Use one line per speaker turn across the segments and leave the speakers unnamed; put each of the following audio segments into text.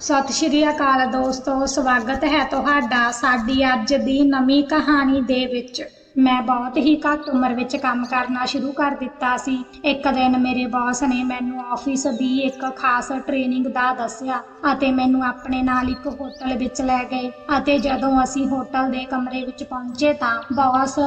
ਸਤਿ ਸ਼੍ਰੀ ਅਕਾਲ ਦੋਸਤੋ, ਸਵਾਗਤ ਹੈ ਤੁਹਾਡਾ ਸਾਡੀ ਅੱਜ ਦੀ ਨਵੀਂ ਕਹਾਣੀ ਦੇ ਵਿੱਚ। ਮੈਂ ਬਹੁਤ ਹੀ ਘੱਟ ਉਮਰ ਵਿੱਚ ਕੰਮ ਕਰਨਾ ਸ਼ੁਰੂ ਕਰ ਦਿੱਤਾ ਸੀ। ਇੱਕ ਦਿਨ ਮੇਰੇ ਬੌਸ ਨੇ ਮੈਨੂੰ ਆਫਿਸ ਦੀ ਇੱਕ ਖਾਸ ਟ੍ਰੇਨਿੰਗ ਦਾ ਦੱਸਿਆ ਅਤੇ ਮੈਨੂੰ ਆਪਣੇ ਨਾਲ ਇੱਕ ਹੋਟਲ ਵਿੱਚ ਲੈ ਗਏ ਅਤੇ ਜਦੋਂ ਅਸੀਂ ਹੋਟਲ ਦੇ ਕਮਰੇ ਵਿੱਚ ਪਹੁੰਚੇ ਤਾਂ ਬੌਸ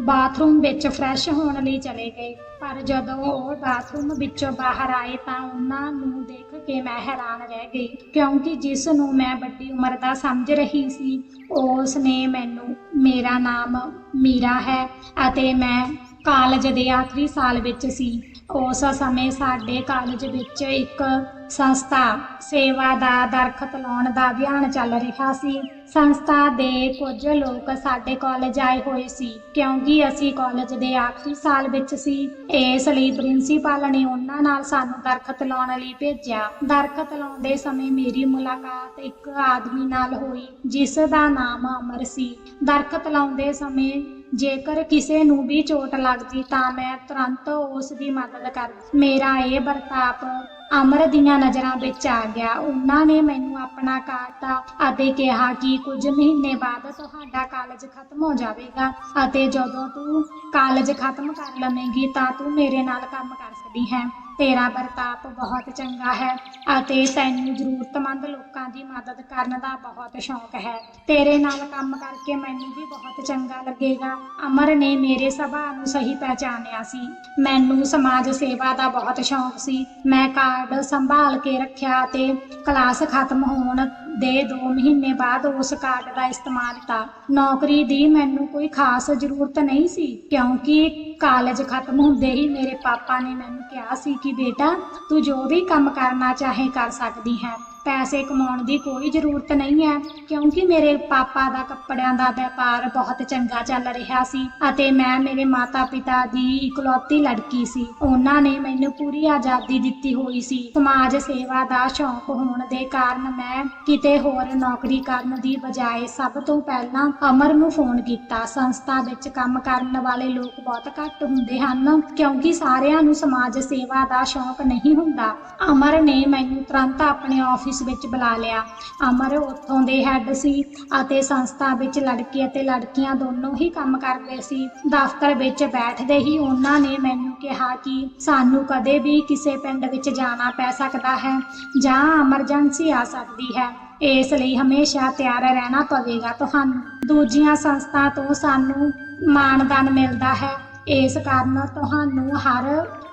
ਬਾਥਰੂਮ ਵਿੱਚ ਫਰੈਸ਼ ਹੋਣ ਲਈ ਚਲੇ ਗਏ। ਪਰ ਜਦੋਂ ਉਹ ਬਾਥਰੂਮ ਵਿੱਚੋਂ ਬਾਹਰ ਆਏ ਤਾਂ ਉਹਨਾਂ ਨੂੰ ਦੇਖ ਕੇ ਮੈਂ ਹੈਰਾਨ ਰਹਿ ਗਈ, ਕਿਉਂਕਿ ਜਿਸ ਨੂੰ ਮੈਂ ਵੱਡੀ ਉਮਰ ਦਾ ਸਮਝ ਰਹੀ ਸੀ ਉਸ ਨੇ ਮੈਨੂੰ, ਮੇਰਾ ਨਾਮ ਮੀਰਾ ਹੈ ਅਤੇ ਮੈਂ ਕਾਲਜ ਦੇ ਆਖਰੀ ਸਾਲ ਵਿੱਚ ਸੀ। ਉਸ ਸਮੇਂ ਸਾਡੇ ਕਾਲਜ ਵਿੱਚ ਇੱਕ ਸੰਸਥਾ ਸੇਵਾ ਦਾ ਦਰਖਤ ਲਾਉਣ ਦਾ ਅਭਿਆਨ ਚੱਲ ਰਿਹਾ ਸੀ। ਸੰਸਥਾ ਦੇ ਕੁਝ ਲੋਕ ਸਾਡੇ ਕਾਲਜ ਆਏ ਹੋਏ ਸੀ, ਕਿਉਂਕਿ ਅਸੀਂ ਕਾਲਜ ਦੇ ਆਖਰੀ ਸਾਲ ਵਿੱਚ ਸੀ। ਇਸ ਲਈ ਪ੍ਰਿੰਸੀਪਲ ਨੇ ਉਹਨਾਂ ਨਾਲ ਸਾਨੂੰ ਦਰਖਤ ਲਾਉਣ ਲਈ ਭੇਜਿਆ। ਦਰਖਤ ਲਾਉਂਦੇ ਸਮੇਂ ਮੇਰੀ ਮੁਲਾਕਾਤ ਇੱਕ ਆਦਮੀ ਨਾਲ ਹੋਈ, ਜਿਸ ਦਾ ਨਾਮ ਅਮਰ ਸੀ। ਦਰਖਤ ਲਾਉਂਦੇ ਸਮੇਂ ਜੇਕਰ ਕਿਸੇ ਨੂੰ ਵੀ ਚੋਟ ਲੱਗਦੀ ਤਾਂ ਮੈਂ ਤੁਰੰਤ ਉਸ ਦੀ ਮਦਦ ਕਰਦੀ ਮੇਰਾ ਇਹ ਵਰਤਾਪ ਅਮਰ ਦੀਆਂ ਨਜ਼ਰਾਂ ਵਿੱਚ ਆ ਗਿਆ। ਉਹਨਾਂ ਨੇ ਮੈਨੂੰ ਆਪਣਾ ਕਾਰਟਾ ਅਤੇ ਕਿਹਾ ਕਿ ਕੁਝ ਮਹੀਨੇ ਬਾਅਦ ਤੁਹਾਡਾ ਕਾਲਜ ਖਤਮ ਹੋ ਜਾਵੇਗਾ ਅਤੇ ਜਦੋਂ ਤੂੰ ਕਾਲਜ ਖਤਮ ਕਰ ਲਵੇਂਗੀ ਤਾਂ ਤੂੰ ਮੇਰੇ ਨਾਲ ਕੰਮ ਕਰ ਸਕਦੀ ਹੈ। ਤੇਰਾ ਵਰਤਾਪ ਬਹੁਤ ਚੰਗਾ ਹੈ ਅਤੇ ਤੈਨੂੰ ਜ਼ਰੂਰਤਮੰਦ ਲੋਕਾਂ ਦੀ ਮਦਦ ਕਰਨ ਦਾ ਬਹੁਤ ਸ਼ੌਂਕ ਹੈ। ਤੇਰੇ ਨਾਲ ਕੰਮ ਕਰਕੇ ਮੈਨੂੰ ਵੀ ਬਹੁਤ ਚੰਗਾ ਲੱਗੇਗਾ। ਅਮਰ ਨੇ ਮੇਰੇ ਸੁਭਾਅ ਨੂੰ ਸਹੀ ਪਹਿਚਾਨਿਆ ਸੀ। ਮੈਨੂੰ ਸਮਾਜ ਸੇਵਾ ਦਾ ਬਹੁਤ ਸ਼ੌਂਕ ਸੀ। ਮੈਂ ਕਾਰਡ ਸੰਭਾਲ ਕੇ ਰੱਖਿਆ ਅਤੇ ਕਲਾਸ ਖਤਮ ਹੋਣ ਦੇ 2 ਮਹੀਨੇ ਬਾਅਦ ਉਸ ਕਾਰਡ ਦਾ ਇਸਤੇਮਾਲ ਕੀਤਾ। ਨੌਕਰੀ ਦੀ ਮੈਨੂੰ ਕੋਈ ਖਾਸ ਜ਼ਰੂਰਤ ਨਹੀਂ ਸੀ, ਕਿਉਂਕਿ ਕਾਲਜ ਖਤਮ ਹੁੰਦੇ ਹੀ ਮੇਰੇ ਪਾਪਾ ਨੇ ਮੈਨੂੰ ਕਿਹਾ ਸੀ ਕਿ ਬੇਟਾ, ਤੂੰ ਜੋ ਵੀ ਕੰਮ ਕਰਨਾ ਚਾਹੇ ਕਰ ਸਕਦੀ ਹੈ। ਪੈਸੇ ਕਮਾਉਣ ਦੀ ਕੋਈ ਜ਼ਰੂਰਤ ਨਹੀਂ ਹੈ, ਕਿਉਂਕਿ ਮੇਰੇ ਪਾਪਾ ਦਾ ਕੱਪੜਿਆਂ ਦਾ ਵਪਾਰ ਬਹੁਤ ਚੰਗਾ ਚੱਲ ਰਿਹਾ ਸੀ ਅਤੇ ਮੈਂ ਮੇਰੇ ਮਾਤਾ-ਪਿਤਾ ਦੀ ਇਕਲੌਤੀ ਲੜਕੀ ਸੀ। ਉਹਨਾਂ ਨੇ ਮੈਨੂੰ ਪੂਰੀ ਆਜ਼ਾਦੀ ਦਿੱਤੀ ਹੋਈ ਸੀ। ਸਮਾਜ ਸੇਵਾ ਦਾ ਸ਼ੌਂਕ ਹੋਣ ਦੇ ਕਾਰਨ ਮੈਂ ਕਿਤੇ ਹੋਰ ਨੌਕਰੀ ਕਰਨ ਦੀ ਬਜਾਏ ਸਭ ਤੋਂ ਪਹਿਲਾਂ ਅਮਰ ਨੂੰ ਫੋਨ ਕੀਤਾ। ਸੰਸਥਾ ਵਿੱਚ ਕੰਮ ਕਰਨ ਵਾਲੇ ਲੋਕ ਬਹੁਤ ਘੱਟ ਹੁੰਦੇ ਹਨ, ਕਿਉਂਕਿ ਸਾਰਿਆਂ ਨੂੰ ਸਮਾਜ ਸੇਵਾ ਦਾ ਸ਼ੌਂਕ ਨਹੀਂ ਹੁੰਦਾ। ਅਮਰ ਨੇ ਮੈਨੂੰ ਤੁਰੰਤ ਆਪਣੇ ਆਫਿਸ ਵਿੱਚ ਬੁਲਾ ਲਿਆ। ਅਮਰ ਉੱਥੋਂ ਦੇ ਹੈੱਡ ਸੀ ਅਤੇ ਸੰਸਥਾ ਵਿੱਚ ਲੜਕੇ ਅਤੇ ਲੜਕੀਆਂ ਦੋਨੋਂ ਹੀ ਕੰਮ ਕਰਦੇ ਸੀ। ਦਫ਼ਤਰ ਵਿੱਚ ਬੈਠਦੇ ਹੀ ਉਹਨਾਂ ਨੇ ਮੈਨੂੰ ਕਿਹਾ ਕਿ ਸਾਨੂੰ ਕਦੇ ਵੀ ਕਿਸੇ ਪਿੰਡ ਵਿੱਚ ਜਾਣਾ ਪੈ ਸਕਦਾ ਹੈ ਜਾਂ ਐਮਰਜੈਂਸੀ ਆ ਸਕਦੀ ਹੈ। ਇਸ ਲਈ ਹਮੇਸ਼ਾ ਤਿਆਰ ਰਹਿਣਾ ਪਵੇਗਾ ਤੁਹਾਨੂੰ। ਦੂਜੀਆਂ ਸੰਸਥਾ ਤੋਂ ਸਾਨੂੰ ਮਾਨਦਾਨ ਮਿਲਦਾ ਹੈ। ਇਸ ਕਾਰਨ ਤੁਹਾਨੂੰ ਹਰ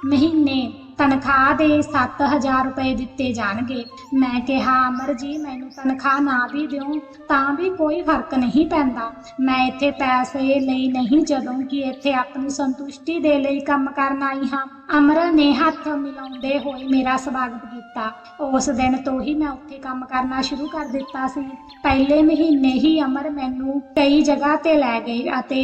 ਮਹੀਨੇ ਤਨਖਾਹ ਦੇ 7000 ਰੁਪਏ ਦਿੱਤੇ ਜਾਣਗੇ। ਮੈਂ ਕਿਹਾ, ਅਮਰ ਜੀ, ਮੈਨੂੰ ਤਨਖਾਹ ਨਾ ਵੀ ਦਿਓ, ਤਾਂ ਵੀ ਕੋਈ ਫ਼ਰਕ ਨਹੀਂ ਪੈਂਦਾ। ਮੈਂ ਇੱਥੇ ਪੈਸੇ ਲਈ ਨਹੀਂ, ਜਦੋਂ ਕਿ ਇੱਥੇ ਆਪਣੀ ਸੰਤੁਸ਼ਟੀ ਦੇ ਲਈ ਕੰਮ ਕਰਨ ਆਈ ਹਾਂ। ਅਮਰ ਨੇ ਹੱਥ ਮਿਲਾਉਂਦੇ ਹੋਏ ਮੇਰਾ ਸਵਾਗਤ ਕੀਤਾ। ਉਸ ਦਿਨ ਤੋਂ ਹੀ ਮੈਂ ਉੱਥੇ ਕੰਮ ਕਰਨਾ ਸ਼ੁਰੂ ਕਰ ਦਿੱਤਾ ਸੀ। ਪਹਿਲੇ ਮਹੀਨੇ ਹੀ ਅਮਰ ਮੈਨੂੰ ਕਈ ਜਗ੍ਹਾ ਤੇ ਲੈ ਗਏ ਅਤੇ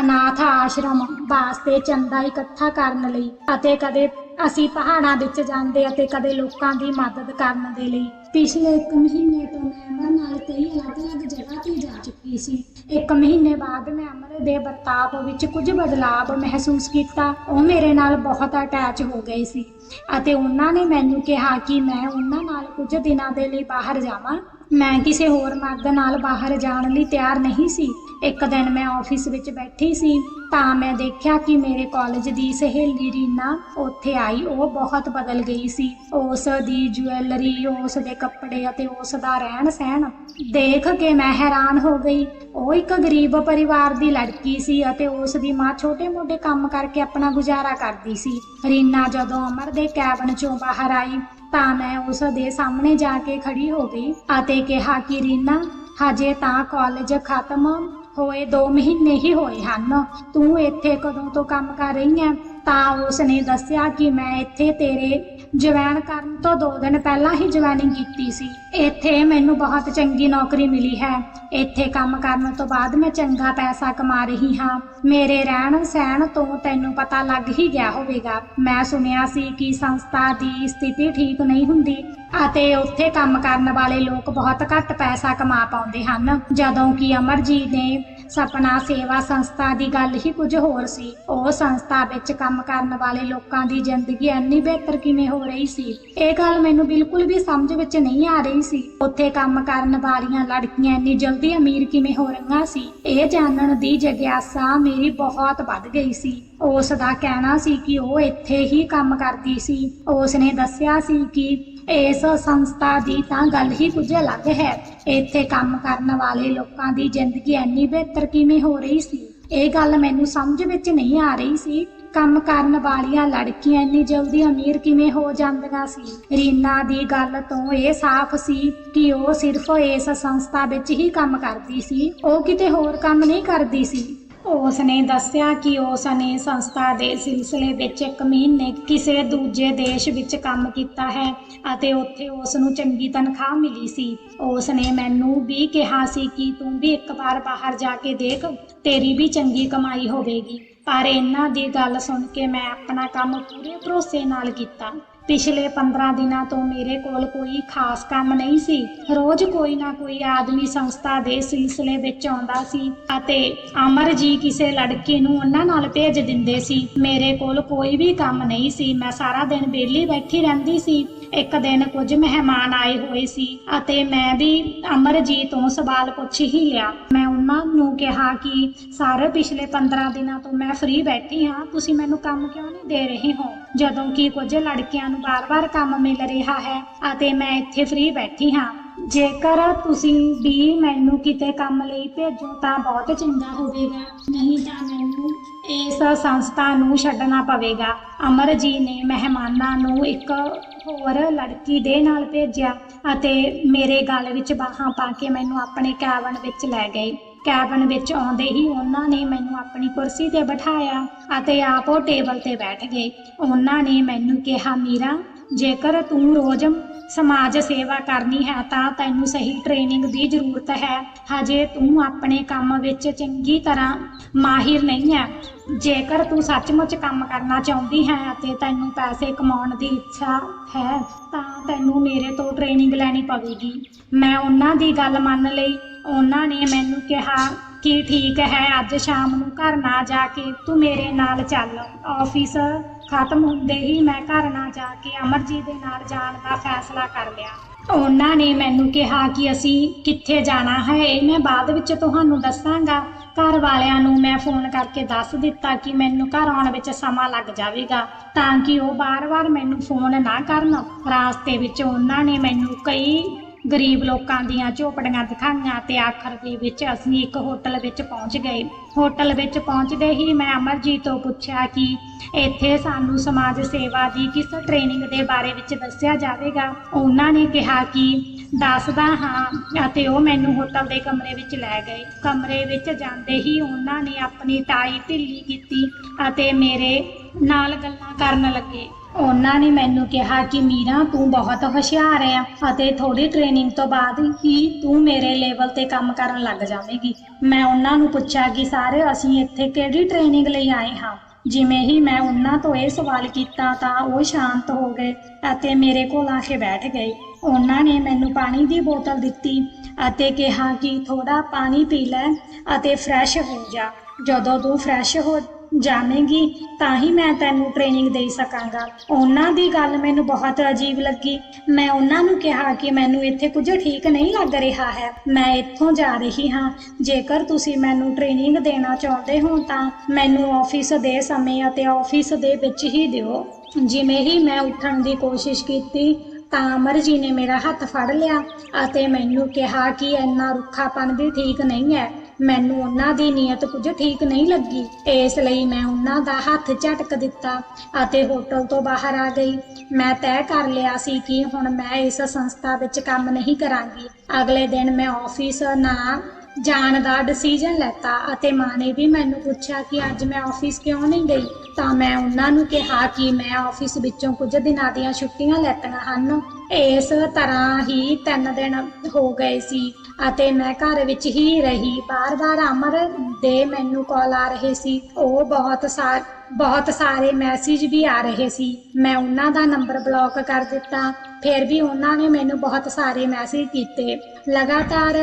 ਅਨਾਥ ਆਸ਼ਰਮ ਵਾਸਤੇ ਚੰਦਾ ਇਕੱਠਾ ਕਰਨ ਲਈ ਅਤੇ ਕਦੇ ਅਸੀਂ ਪਹਾੜਾਂ ਵਿੱਚ ਜਾਂਦੇ ਅਤੇ ਕਦੇ ਲੋਕਾਂ ਦੀ ਮਦਦ ਕਰਨ ਦੇ ਲਈ ਪਿਛਲੇ 1 ਮਹੀਨੇ ਤੋਂ ਮੈਂ ਅਮਰ ਨਾਲ ਕਈ ਅਲੱਗ-ਅਲੱਗ ਜਗ੍ਹਾ ਤੇ ਜਾ ਚੁੱਕੀ ਸੀ। ਇੱਕ ਮਹੀਨੇ ਬਾਅਦ ਮੈਂ ਅਮਰ ਦੇ ਵਰਤਾਪ ਵਿੱਚ ਕੁਝ ਬਦਲਾਅ ਮਹਿਸੂਸ ਕੀਤਾ। ਉਹ ਮੇਰੇ ਨਾਲ ਬਹੁਤ ਅਟੈਚ ਹੋ ਗਏ ਸੀ ਅਤੇ ਉਹਨਾਂ ਨੇ ਮੈਨੂੰ ਕਿਹਾ ਕਿ ਮੈਂ ਉਹਨਾਂ ਨਾਲ ਕੁਝ ਦਿਨਾਂ ਦੇ ਲਈ ਬਾਹਰ ਜਾਵਾਂ। ਮੈਂ ਕਿਸੇ ਹੋਰ ਮਰਦ ਨਾਲ ਬਾਹਰ ਜਾਣ ਲਈ ਤਿਆਰ ਨਹੀਂ ਸੀ। ਇੱਕ ਦਿਨ ਮੈਂ ਆਫਿਸ ਵਿੱਚ ਬੈਠੀ ਸੀ, ਤਾਂ ਮੈਂ ਦੇਖਿਆ ਕਿ ਮੇਰੇ ਕਾਲਜ ਦੀ ਸਹੇਲੀ ਰੀਨਾ ਉੱਥੇ ਆਈ, ਉਹ ਬਹੁਤ ਬਦਲ ਗਈ ਸੀ। ਉਸ ਦੀ ਜੁਐਲਰੀ ਉਸ ਦੇ ਕੱਪੜੇ ਅਤੇ ਉਸ ਦਾ ਰਹਿਣ ਸਹਿਣ ਦੇਖ ਕੇ ਮੈਂ ਹੈਰਾਨ ਹੋ ਗਈ। ਉਹ ਇੱਕ ਗਰੀਬ ਪਰਿਵਾਰ ਦੀ ਲੜਕੀ ਸੀ ਅਤੇ ਉਸ ਦੀ ਮਾਂ ਛੋਟੇ-ਮੋਟੇ ਕੰਮ ਕਰਕੇ ਆਪਣਾ ਗੁਜ਼ਾਰਾ ਕਰਦੀ ਸੀ। ਰੀਨਾ ਜਦੋਂ ਅਮਰ ਦੇ ਕੈਬਨ ਚੋਂ ਬਾਹਰ ਆਈ, ਤਾਂ ਮੈਂ ਉਸ ਦੇ ਸਾਹਮਣੇ ਜਾ ਕੇ ਖੜੀ ਹੋ ਗਈ ਅਤੇ ਕਿਹਾ ਕਿ ਰੀਨਾ, ਹਜੇ ਤਾਂ ਕਾਲਜ ਖਤਮ ਹੋਏ 2 ਮਹੀਨੇ ਹੀ ਹੋਏ ਹਨ। ਤੂੰ ਇੱਥੇ ਕਦੋਂ ਤੋਂ ਕੰਮ ਕਰ ਰਹੀ ਹੈ ਤਾਂ ਉਸ ਨੇ ਦੱਸਿਆ ਕਿ ਮੈਂ ਇੱਥੇ ਤੇਰੇ ਜੁਆਇਨ ਕਰਨ ਤੋਂ 2 ਦਿਨ ਪਹਿਲਾਂ ਹੀ ਜੁਆਇਨਿੰਗ ਕੀਤੀ ਸੀ। ਇੱਥੇ ਮੈਨੂੰ ਬਹੁਤ ਚੰਗੀ ਨੌਕਰੀ ਮਿਲੀ ਹੈ। ਇੱਥੇ ਕੰਮ ਕਰਨ ਤੋਂ ਬਾਅਦ ਮੈਂ ਚੰਗਾ ਪੈਸਾ ਕਮਾ ਰਹੀ ਹਾਂ। ਮੇਰੇ ਰਹਿਣ ਸਹਿਣ ਤੋਂ ਤੈਨੂੰ ਪਤਾ ਲੱਗ ਹੀ ਗਿਆ ਹੋਵੇਗਾ। ਮੈਂ ਸੁਣਿਆ ਸੀ ਕਿ ਸੰਸਥਾ ਦੀ ਸਥਿਤੀ ਠੀਕ ਨਹੀਂ ਹੁੰਦੀ ਅਤੇ ਉੱਥੇ ਕੰਮ ਕਰਨ ਵਾਲੇ ਲੋਕ ਬਹੁਤ ਘੱਟ ਪੈਸਾ ਕਮਾ ਪਾਉਂਦੇ ਹਨ। ਜਦੋਂ ਕਿ ਅਮਰਜੀਤ ਨੇ ਸਪਨਾ ਸੇਵਾ ਸੰਸਥਾ ਦੀ ਗੱਲ ਹੀ ਕੁਝ ਹੋਰ ਸੀ। ਉਹ ਸੰਸਥਾ ਵਿੱਚ ਕੰਮ ਕਰਨ ਵਾਲੇ ਲੋਕਾਂ ਦੀ ਜ਼ਿੰਦਗੀ ਇੰਨੀ ਬਿਹਤਰ ਕਿਵੇਂ ਹੋ ਰਹੀ ਸੀ? ਇਹ ਗੱਲ ਮੈਨੂੰ ਬਿਲਕੁਲ ਵੀ ਸਮਝ ਵਿੱਚ ਨਹੀਂ ਆ ਰਹੀ ਸੀ। ਉੱਥੇ ਕੰਮ ਕਰਨ ਵਾਲੀਆਂ ਲੜਕੀਆਂ ਇੰਨੀ ਜਲਦੀ ਅਮੀਰ ਕਿਵੇਂ ਹੋ ਰਹੀਆਂ ਸੀ? ਇਹ ਜਾਣਨ ਦੀ ਜਿਗਿਆਸਾ ਮੇਰੀ ਬਹੁਤ ਵੱਧ ਗਈ ਸੀ। ਉਸ ਦਾ ਕਹਿਣਾ ਸੀ ਕਿ ਉਹ ਇੱਥੇ ਹੀ ਕੰਮ ਕਰਦੀ ਸੀ। ਉਸ ਨੇ ਦੱਸਿਆ ਸੀ ਕਿ ਇਸ ਸੰਸਥਾ ਦੀ ਤਾਂ ਗੱਲ ਹੀ ਕੁਝ ਅਲੱਗ ਹੈ। ਇੱਥੇ ਕੰਮ ਕਰਨ ਵਾਲੇ ਲੋਕਾਂ ਦੀ ਜ਼ਿੰਦਗੀ ਇੰਨੀ ਬਿਹਤਰ ਕਿਵੇਂ ਹੋ ਰਹੀ ਸੀ? ਇਹ ਗੱਲ ਮੈਨੂੰ ਸਮਝ ਵਿੱਚ ਨਹੀਂ ਆ ਰਹੀ ਸੀ। ਕੰਮ ਕਰਨ ਵਾਲੀਆਂ ਲੜਕੀਆਂ ਇੰਨੀ ਜਲਦੀ ਅਮੀਰ ਕਿਵੇਂ ਹੋ ਜਾਂਦੀਆਂ ਸੀ? ਰੀਨਾ ਦੀ ਗੱਲ ਤੋਂ ਇਹ ਸਾਫ਼ ਸੀ ਕਿ ਉਹ ਸਿਰਫ ਇਸ ਸੰਸਥਾ ਵਿੱਚ ਹੀ ਕੰਮ ਕਰਦੀ ਸੀ। ਉਹ ਕਿਤੇ ਹੋਰ ਕੰਮ ਨਹੀਂ ਕਰਦੀ ਸੀ। ਉਸ ਨੇ ਦੱਸਿਆ ਕਿ ਉਸ ਨੇ ਸੰਸਥਾ ਦੇ ਸਿਲਸਿਲੇ ਵਿੱਚ ਇੱਕ ਮਹੀਨੇ ਕਿਸੇ ਦੂਜੇ ਦੇਸ਼ ਵਿੱਚ ਕੰਮ ਕੀਤਾ ਹੈ ਅਤੇ ਉੱਥੇ ਉਸ ਨੂੰ ਚੰਗੀ ਤਨਖਾਹ ਮਿਲੀ ਸੀ। ਉਸ ਨੇ ਮੈਨੂੰ ਵੀ ਕਿਹਾ ਸੀ ਕਿ ਤੂੰ ਵੀ ਇੱਕ ਵਾਰ ਬਾਹਰ ਜਾ ਕੇ ਦੇਖ, ਤੇਰੀ ਵੀ ਚੰਗੀ ਕਮਾਈ ਹੋਵੇਗੀ। ਪਰ ਇਹਨਾਂ ਦੀ ਗੱਲ ਸੁਣ ਕੇ ਮੈਂ ਆਪਣਾ ਕੰਮ ਪੂਰੇ ਭਰੋਸੇ ਨਾਲ ਕੀਤਾ। ਪਿਛਲੇ 15 ਦਿਨਾਂ ਤੋਂ ਮੇਰੇ ਕੋਲ ਕੋਈ ਖਾਸ ਕੰਮ ਨਹੀਂ ਸੀ। ਰੋਜ਼ ਕੋਈ ਨਾ ਕੋਈ ਆਦਮੀ ਸੰਸਥਾ ਦੇ ਸਿਲਸਿਲੇ ਵਿੱਚ ਆਉਂਦਾ ਸੀ ਅਤੇ ਅਮਰ ਜੀ ਕਿਸੇ ਲੜਕੇ ਨੂੰ ਉਹਨਾਂ ਨਾਲ ਭੇਜ ਦਿੰਦੇ ਸੀ। ਮੇਰੇ ਕੋਲ ਕੋਈ ਵੀ ਕੰਮ ਨਹੀਂ ਸੀ। ਮੈਂ ਸਾਰਾ ਦਿਨ ਵਿਹਲੀ ਬੈਠੀ ਰਹਿੰਦੀ ਸੀ। ਇੱਕ ਦਿਨ ਕੁਝ ਮਹਿਮਾਨ ਆਏ ਹੋਏ ਸੀ ਅਤੇ ਮੈਂ ਵੀ ਅਮਰ ਜੀ ਤੋਂ ਸਵਾਲ ਪੁੱਛ ਹੀ ਲਿਆ। ਮੈਂ ਉਹਨਾਂ ਨੂੰ ਕਿਹਾ ਕਿ ਸਰ ਪਿਛਲੇ 15 ਦਿਨਾਂ ਤੋਂ ਮੈਂ ਫ੍ਰੀ ਬੈਠੀ ਹਾਂ, ਤੁਸੀਂ ਮੈਨੂੰ ਕੰਮ ਕਿਉਂ ਨਹੀਂ ਦੇ ਰਹੇ ਹੋ? ਜਦੋਂ ਕਿ ਕੁਝ ਲੜਕੀਆਂ ਨੂੰ ਵਾਰ-ਵਾਰ ਕੰਮ ਮਿਲ ਰਿਹਾ ਹੈ ਅਤੇ ਮੈਂ ਇੱਥੇ ਫ੍ਰੀ ਬੈਠੀ ਹਾਂ। ਜੇਕਰ ਤੁਸੀਂ ਵੀ ਮੈਨੂੰ ਕਿਤੇ ਕੰਮ ਲਈ ਭੇਜੋ ਤਾਂ ਬਹੁਤ ਚੰਗਾ ਹੋਵੇਗਾ। ਨਹੀਂ ਤਾਂ ਮੈਨੂੰ ਇਸ ਸੰਸਥਾ ਨੂੰ ਛੱਡਣਾ ਪਵੇਗਾ। ਅਮਰ ਜੀ ਨੇ ਮਹਿਮਾਨਾਂ ਨੂੰ ਇੱਕ ਹੋਰ ਲੜਕੀ ਦੇ ਨਾਲ ਭੇਜਿਆ ਅਤੇ ਮੇਰੇ ਗਲ ਵਿੱਚ ਬਾਹਾਂ ਪਾ ਕੇ ਮੈਨੂੰ ਆਪਣੇ ਕੈਬਨ ਵਿੱਚ ਲੈ ਗਏ। ਕੈਬਨ ਵਿੱਚ ਆਉਂਦੇ ਹੀ ਉਹਨਾਂ ਨੇ ਮੈਨੂੰ ਆਪਣੀ ਕੁਰਸੀ ਤੇ ਬਿਠਾਇਆ ਅਤੇ ਆਪ ਉਹ ਟੇਬਲ ਤੇ ਬੈਠ ਗਏ। ਉਹਨਾਂ ਨੇ ਮੈਨੂੰ ਕਿਹਾ, ਮੀਰਾ, ਜੇਕਰ ਤੂੰ ਰੋਜ਼ ਸਮਾਜ ਸੇਵਾ ਕਰਨੀ ਹੈ ਤਾਂ ਤੈਨੂੰ ਸਹੀ ਟ੍ਰੇਨਿੰਗ ਦੀ ਜ਼ਰੂਰਤ ਹੈ। ਹਜੇ ਤੂੰ ਆਪਣੇ ਕੰਮ ਵਿੱਚ ਚੰਗੀ ਤਰ੍ਹਾਂ ਮਾਹਿਰ ਨਹੀਂ ਹੈ। ਜੇਕਰ ਤੂੰ ਸੱਚਮੁੱਚ ਕੰਮ ਕਰਨਾ ਚਾਹੁੰਦੀ ਹੈ ਅਤੇ ਤੈਨੂੰ ਪੈਸੇ ਕਮਾਉਣ ਦੀ ਇੱਛਾ ਹੈ ਤਾਂ ਤੈਨੂੰ ਮੇਰੇ ਤੋਂ ਟ੍ਰੇਨਿੰਗ ਲੈਣੀ ਪਵੇਗੀ। ਮੈਂ ਉਹਨਾਂ ਦੀ ਗੱਲ ਮੰਨ ਲਈ। ਉਹਨਾਂ ਨੇ ਮੈਨੂੰ ਕਿਹਾ ਕਿ ਠੀਕ ਹੈ, ਅੱਜ ਸ਼ਾਮ ਨੂੰ ਘਰ ਨਾ ਜਾ ਕੇ ਤੂੰ ਮੇਰੇ ਨਾਲ ਚੱਲ। ਆਫਿਸ ਖਤਮ ਹੁੰਦੇ ਹੀ ਮੈਂ ਘਰ ਨਾ ਜਾ ਕੇ ਅਮਰਜੀਤ ਦੇ ਨਾਲ ਜਾਣ ਦਾ ਫੈਸਲਾ ਕਰ ਲਿਆ। ਉਹਨਾਂ ਨੇ ਮੈਨੂੰ ਕਿਹਾ ਕਿ ਅਸੀਂ ਕਿੱਥੇ ਜਾਣਾ ਹੈ, ਇਹ ਮੈਂ ਬਾਅਦ ਵਿੱਚ ਤੁਹਾਨੂੰ ਦੱਸਾਂਗਾ। ਘਰ ਵਾਲਿਆਂ ਨੂੰ ਮੈਂ ਫੋਨ ਕਰਕੇ ਦੱਸ ਦਿੱਤਾ ਕਿ ਮੈਨੂੰ ਘਰ ਆਉਣ ਵਿੱਚ ਸਮਾਂ ਲੱਗ ਜਾਵੇਗਾ, ਤਾਂ ਕਿ ਉਹ ਬਾਰ-ਬਾਰ ਮੈਨੂੰ ਫੋਨ ਨਾ ਕਰਨ। ਰਾਸਤੇ ਵਿੱਚ ਉਹਨਾਂ ਨੇ ਮੈਨੂੰ ਕਈ ਗਰੀਬ ਲੋਕਾਂ ਦੀਆਂ ਝੋਪੜੀਆਂ ਦਿਖਾਈਆਂ ਤੇ ਆਖਰ ਦੇ ਵਿੱਚ ਅਸੀਂ ਇੱਕ ਹੋਟਲ ਵਿੱਚ ਪਹੁੰਚ ਗਏ। ਹੋਟਲ ਵਿੱਚ ਪਹੁੰਚਦੇ ਹੀ ਮੈਂ ਅਮਰਜੀਤ ਤੋਂ ਪੁੱਛਿਆ ਕਿ ਇੱਥੇ ਸਾਨੂੰ ਸਮਾਜ ਸੇਵਾ ਦੀ ਕਿਸ ਟ੍ਰੇਨਿੰਗ ਦੇ ਬਾਰੇ ਵਿੱਚ ਦੱਸਿਆ ਜਾਵੇਗਾ? ਉਹਨਾਂ ਨੇ ਕਿਹਾ ਕਿ ਦੱਸਦਾ ਹਾਂ ਅਤੇ ਉਹ ਮੈਨੂੰ ਹੋਟਲ ਦੇ ਕਮਰੇ ਵਿੱਚ ਲੈ ਗਏ। ਕਮਰੇ ਵਿੱਚ ਜਾਂਦੇ ਹੀ ਉਹਨਾਂ ਨੇ ਆਪਣੀ ਟਾਈ ਢਿੱਲੀ ਕੀਤੀ ਅਤੇ ਮੇਰੇ ਨਾਲ ਗੱਲਾਂ ਕਰਨ ਲੱਗੇ। ਉਹਨਾਂ ਨੇ ਮੈਨੂੰ ਕਿਹਾ ਕਿ ਮੀਰਾ, ਤੂੰ ਬਹੁਤ ਹੁਸ਼ਿਆਰ ਹੈ ਅਤੇ ਥੋੜੀ ਟ੍ਰੇਨਿੰਗ ਤੋਂ ਬਾਅਦ ਹੀ ਤੂੰ ਮੇਰੇ ਲੈਵਲ ਤੇ ਕੰਮ ਕਰਨ ਲੱਗ ਜਾਵੇਂਗੀ। ਮੈਂ ਉਹਨਾਂ ਨੂੰ ਪੁੱਛਿਆ ਕਿ, ਸਾਰੇ, ਅਸੀਂ ਇੱਥੇ ਕਿਹੜੀ ਟ੍ਰੇਨਿੰਗ ਲਈ ਆਏ ਹਾਂ? ਜਿਵੇਂ ਹੀ ਮੈਂ ਉਹਨਾਂ ਤੋਂ ਇਹ ਸਵਾਲ ਕੀਤਾ ਤਾਂ ਉਹ ਸ਼ਾਂਤ ਹੋ ਗਏ ਅਤੇ ਮੇਰੇ ਕੋਲ ਆ ਕੇ ਬੈਠ ਗਏ। ਉਹਨਾਂ ਨੇ ਮੈਨੂੰ ਪਾਣੀ ਦੀ ਬੋਤਲ ਦਿੱਤੀ ਅਤੇ ਕਿਹਾ ਕਿ ਥੋੜਾ ਪਾਣੀ ਪੀ ਲੈ ਅਤੇ ਫਰੈਸ਼ ਹੋ ਜਾ। ਜਦੋਂ ਤੂੰ ਫਰੈਸ਼ ਹੋ ਜਾਵੇਂਗੀ, ਤਾਂ ਹੀ ਮੈਂ ਤੈਨੂੰ ਟ੍ਰੇਨਿੰਗ ਦੇ ਸਕਾਂਗਾ। ਉਹਨਾਂ ਦੀ ਗੱਲ ਮੈਨੂੰ ਬਹੁਤ ਅਜੀਬ ਲੱਗੀ। ਮੈਂ ਉਹਨਾਂ ਨੂੰ ਕਿਹਾ ਕਿ ਮੈਨੂੰ ਇੱਥੇ ਕੁਝ ਠੀਕ ਨਹੀਂ ਲੱਗ ਰਿਹਾ ਹੈ। ਮੈਂ ਇੱਥੋਂ ਜਾ ਰਹੀ ਹਾਂ। ਜੇਕਰ ਤੁਸੀਂ ਮੈਨੂੰ ਟ੍ਰੇਨਿੰਗ ਦੇਣਾ ਚਾਹੁੰਦੇ ਹੋ, ਤਾਂ ਮੈਨੂੰ ਆਫਿਸ ਦੇ ਸਮੇਂ ਅਤੇ ਆਫਿਸ ਦੇ ਵਿੱਚ ਹੀ ਦਿਓ। ਜਿਵੇਂ ਹੀ ਮੈਂ ਉੱਠਣ ਦੀ ਕੋਸ਼ਿਸ਼ ਕੀਤੀ, ਤਾਂ ਅਮਰ ਜੀ ਨੇ ਮੇਰਾ ਹੱਥ ਫੜ ਲਿਆ ਅਤੇ ਮੈਨੂੰ ਕਿਹਾ ਕਿ ਇੰਨਾ ਰੁੱਖਾਪਨ ਵੀ ਠੀਕ ਨਹੀਂ ਹੈ। ਮੈਨੂੰ ਉਹਨਾਂ ਦੀ ਨੀਅਤ ਕੁਝ ਠੀਕ ਨਹੀਂ ਲੱਗੀ। ਇਸ ਲਈ ਮੈਂ ਉਹਨਾਂ ਦਾ ਹੱਥ ਝਟਕ ਦਿੱਤਾ ਅਤੇ ਹੋਟਲ ਤੋਂ ਬਾਹਰ ਆ ਗਈ। ਮੈਂ ਤੈਅ ਕਰ ਲਿਆ ਸੀ ਕਿ ਹੁਣ ਮੈਂ ਇਸ ਸੰਸਥਾ ਵਿੱਚ ਕੰਮ ਨਹੀਂ ਕਰਾਂਗੀ। ਅਗਲੇ ਦਿਨ ਮੈਂ ਆਫਿਸ ਨਾ ਜਾਣ ਦਾ ਡਿਸੀਜਨ ਲੈਤਾ ਅਤੇ ਮਾਂ ਨੇ ਵੀ ਮੈਨੂੰ ਪੁੱਛਿਆ ਕਿ ਅੱਜ ਮੈਂ ਆਫਿਸ ਕਿਉਂ ਨਹੀਂ ਗਈ? ਤਾਂ ਮੈਂ ਉਹਨਾਂ ਨੂੰ ਕਿਹਾ ਕਿ ਮੈਂ ਆਫਿਸ ਵਿੱਚੋਂ ਕੁਝ ਦਿਨਾਂ ਦੀਆਂ ਛੁੱਟੀਆਂ ਲੈਤੀਆਂ ਹਨ। ਇਸ ਤਰ੍ਹਾਂ ਹੀ ਤਿੰਨ ਦਿਨ ਹੋ ਗਏ ਸੀ। ਅਤੇ ਮੈਂ ਘਰ ਵਿੱਚ ਹੀ ਰਹੀ। ਬਾਰ-ਬਾਰ ਅਮਰ ਦੇ ਮੈਨੂੰ ਕਾਲ ਆ ਰਹੇ ਸੀ। ਉਹ ਬਹੁਤ ਸਾਰ ਬਹੁਤ ਸਾਰੇ ਮੈਸੇਜ ਵੀ ਆ ਰਹੇ ਸੀ। ਮੈਂ ਉਹਨਾਂ ਦਾ ਨੰਬਰ ਬਲੌਕ ਕਰ ਦਿੱਤਾ। ਫਿਰ ਵੀ ਉਹਨਾਂ ਨੇ ਮੈਨੂੰ ਬਹੁਤ ਸਾਰੇ ਮੈਸੇਜ ਕੀਤੇ। ਲਗਾਤਾਰ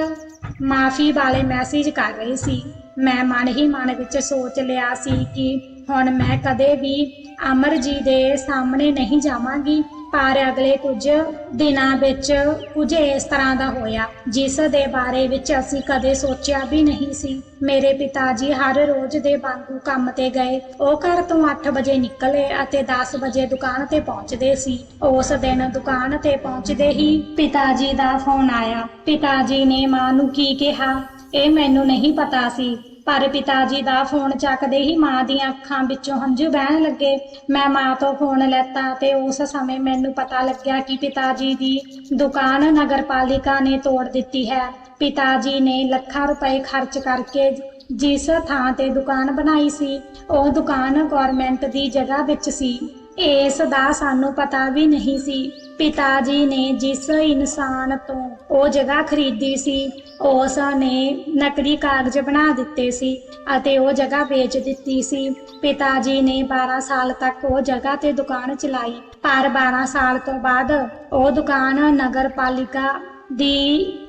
ਮਾਫੀ ਵਾਲੇ ਮੈਸੇਜ ਕਰ ਰਹੇ ਸੀ। ਮੈਂ ਮਨ ਹੀ ਮਨ ਵਿੱਚ ਸੋਚ ਲਿਆ ਸੀ ਕਿ ਹੁਣ ਮੈਂ ਕਦੇ ਵੀ ਅਮਰ ਜੀ ਦੇ ਸਾਹਮਣੇ ਨਹੀਂ ਜਾਵਾਂਗੀ। ਪਰ ਅਗਲੇ ਕੁਝ ਦਿਨਾਂ ਵਿੱਚ ਕੁਝ ਇਸ ਤਰ੍ਹਾਂ ਦਾ ਹੋਇਆ, ਜਿਸ ਦੇ ਬਾਰੇ ਵਿੱਚ ਅਸੀਂ ਕਦੇ ਸੋਚਿਆ ਵੀ ਨਹੀਂ ਸੀ। ਮੇਰੇ ਪਿਤਾ ਜੀ ਹਰ ਰੋਜ਼ ਦੇ ਵਾਂਗੂ ਕੰਮ ਤੇ ਗਏ। ਉਹ ਘਰ ਤੋਂ 8 ਵਜੇ ਨਿਕਲੇ ਅਤੇ 10 ਵਜੇ ਦੁਕਾਨ ਤੇ ਪਹੁੰਚਦੇ ਸੀ। ਉਸ ਦਿਨ ਦੁਕਾਨ ਤੇ ਪਹੁੰਚਦੇ ਹੀ ਪਿਤਾ ਜੀ ਦਾ ਫੋਨ ਆਇਆ। ਪਿਤਾ ਜੀ ਨੇ ਮਾਂ ਨੂੰ ਕੀ ਕਿਹਾ? ਇਹ ਮੈਨੂੰ ਨਹੀਂ ਪਤਾ ਸੀ। ਪਰ ਪਿਤਾ ਜੀ ਦਾ ਫੋਨ ਚੱਕਦੇ ਹੀ ਮਾਂ ਦੀਆਂ ਅੱਖਾਂ ਵਿੱਚੋਂ ਹੰਝੂ ਵਹਿਣ ਲੱਗੇ। ਮੈਂ ਮਾਂ ਤੋਂ ਫੋਨ ਲੈਤਾ ਤੇ ਉਸ ਸਮੇਂ ਮੈਨੂੰ ਪਤਾ ਲੱਗਿਆ ਕਿ ਪਿਤਾ ਜੀ ਦੀ ਦੁਕਾਨ ਨਗਰਪਾਲਿਕਾ ਨੇ ਤੋੜ ਦਿੱਤੀ ਹੈ। ਪਿਤਾ ਜੀ ਨੇ ਲੱਖਾਂ ਰੁਪਏ ਖਰਚ ਕਰਕੇ ਜਿਸ ਥਾਂ ਤੇ ਦੁਕਾਨ ਬਣਾਈ ਸੀ, ਉਹ ਦੁਕਾਨ ਗਵਰਨਮੈਂਟ ਦੀ ਜਗ੍ਹਾ ਵਿੱਚ ਸੀ। ਇਸ ਦਾ ਸਾਨੂੰ ਪਤਾ ਵੀ ਨਹੀਂ ਸੀ ਪਿਤਾ ਜੀ ਨੇ ਜਿਸ ਇਨਸਾਨ ਤੋਂ ਉਹ ਜਗ੍ਹਾ ਖਰੀਦੀ ਸੀ, ਉਸ ਨੇ ਨਕਲੀ ਕਾਗਜ਼ ਬਣਾ ਦਿੱਤੇ ਸੀ ਅਤੇ ਉਹ ਜਗ੍ਹਾ ਵੇਚ ਦਿੱਤੀ ਸੀ। ਪਿਤਾ ਜੀ ਨੇ 12 ਸਾਲ ਤੱਕ ਉਹ ਜਗ੍ਹਾ ਤੇ ਦੁਕਾਨ ਚਲਾਈ। ਪਰ 12 ਸਾਲ ਤੋਂ ਬਾਅਦ ਉਹ ਦੁਕਾਨ ਨਗਰਪਾਲਿਕਾ ਦੀ